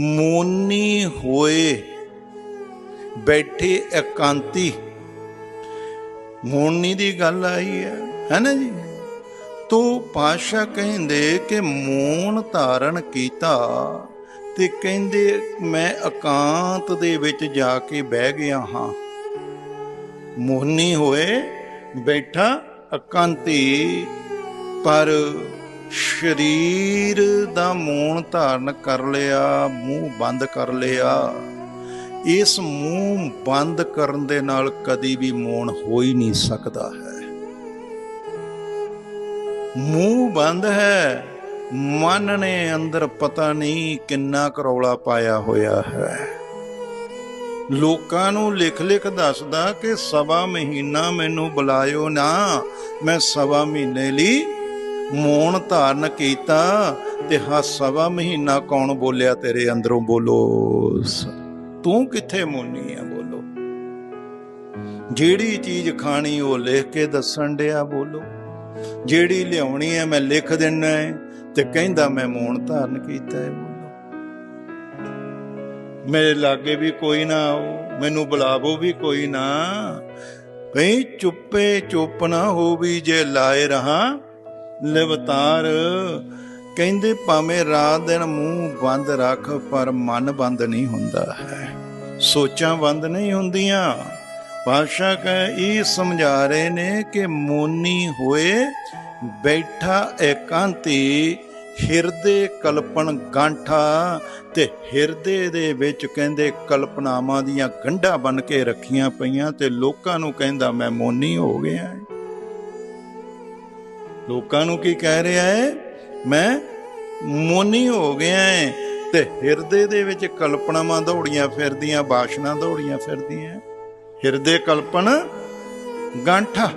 ਮੋਨੀ ਹੋਏ, ਬੈਠੇ ਇਕਾਂਤੀ। ਮੋਨੀ ਦੀ ਗੱਲ ਆਈ ਹੈ ਹੈ ਨਾ ਜੀ? ਤੋ ਪਾਸ਼ਾ ਕਹਿੰਦੇ ਕਿ ਮੋਨ ਧਾਰਨ ਕੀਤਾ ਤੇ ਕਹਿੰਦੇ ਮੈਂ ਇਕਾਂਤ ਦੇ ਵਿੱਚ ਜਾ ਕੇ ਬਹਿ ਗਿਆ ਹਾਂ। ਮੋਨੀ ਹੋਏ, ਬੈਠਾ ਇਕਾਂਤੀ, ਪਰ ਸਰੀਰ ਦਾ ਮੂਣ ਧਾਰਨ ਕਰ ਲਿਆ, ਮੂੰਹ ਬੰਦ ਕਰ ਲਿਆ। ਇਸ ਮੂੰਹ ਬੰਦ ਕਰਨ ਦੇ ਨਾਲ ਕਦੀ ਵੀ ਮੂਣ ਹੋ ਹੀ ਨਹੀਂ ਸਕਦਾ ਹੈ। ਮੂੰਹ ਬੰਦ ਹੈ, ਮਨ ਨੇ ਅੰਦਰ ਪਤਾ ਨਹੀਂ ਕਿੰਨਾ ਕਰੌਲਾ ਪਾਇਆ ਹੋਇਆ ਹੈ। ਲੋਕਾਂ ਨੂੰ ਲਿਖ ਲਿਖ ਦੱਸਦਾ ਕਿ ਸਵਾ ਮਹੀਨਾ ਮੈਨੂੰ ਬੁਲਾਇਓ ਨਾ, ਮੈਂ ਸਵਾ ਮਹੀਨੇ ਲਈ ਮੌਨ ਧਾਰਨ ਕੀਤਾ ਤੇ ਹਾ ਸਵਾ ਮਹੀਨਾ ਕੌਣ ਬੋਲਿਆ ਤੇਰੇ ਅੰਦਰੋਂ ਬੋਲੋ ਤੂੰ ਕਿੱਥੇ ਮੋਨੀ ਆ ਬੋਲੋ? ਜਿਹੜੀ ਚੀਜ਼ ਖਾਣੀ ਉਹ ਲਿਖ ਕੇ ਦੱਸਣ ਡਿਆ ਬੋਲੋ। ਜਿਹੜੀ ਲਿਆਉਣੀ ਹੈ ਮੈਂ ਲਿਖ ਦਿੰਨਾ ਹੈ ਤੇ ਕਹਿੰਦਾ ਮੈਂ ਮੌਨ ਧਾਰਨ ਕੀਤਾ ਹੈ ਬੋਲੋ। ਮੇਰੇ ਲਾਗੇ ਵੀ ਕੋਈ ਨਾ ਆਓ, ਮੈਨੂੰ ਬੁਲਾਵੋ ਵੀ ਕੋਈ ਨਾ। ਭਈ ਚੁੱਪੇ ਚੁੱਪ ਨਾ ਹੋਵੀ ਜੇ ਲਾਏ ਰਹਾ ਲਿਵਤਾਰ ਕਹਿੰਦੇ ਭਾਵੇਂ ਰਾਤ ਦਿਨ ਮੂੰਹ ਬੰਦ ਰੱਖ, ਪਰ ਮਨ ਬੰਦ ਨਹੀਂ ਹੁੰਦਾ। ਹੈ ਸੋਚਾਂ ਬੰਦ ਨਹੀਂ ਹੁੰਦੀਆਂ। ਪਾਸ਼ਾ ਕਹ, ਇਹ ਸਮਝਾ ਰਹੇ ਨੇ ਕਿ ਮੋਨੀ ਹੋਏ ਬੈਠਾ ਇਕਾਂਤੀ, ਹਿਰਦੇ ਕਲਪਨ ਗਾਂਠਾ, ਤੇ ਹਿਰਦੇ ਦੇ ਵਿੱਚ ਕਹਿੰਦੇ ਕਲਪਨਾਵਾਂ ਦੀਆਂ ਗੰਢਾਂ ਬਨ ਕੇ ਰੱਖੀਆਂ ਪਈਆਂ ਤੇ ਲੋਕਾਂ ਨੂੰ ਕਹਿੰਦਾ, ਮੈਂ ਮੋਨੀ ਹੋ ਗਿਆ ਲੋਕਾਂ ਨੂੰ ਕੀ ਕਹਿ ਰਿਹਾ ਹੈ? ਮੈਂ ਮੋਨੀ ਹੋ ਗਿਆ ਹੈ ਤੇ ਹਿਰਦੇ ਦੇ ਵਿੱਚ ਕਲਪਨਾਵਾਂ ਦੌੜੀਆਂ ਫਿਰਦੀਆਂ, ਬਾਸ਼ਨਾ ਦੌੜੀਆਂ ਫਿਰਦੀਆਂ। ਹਿਰਦੇ ਕਲਪਨ ਗਾਂਠਾ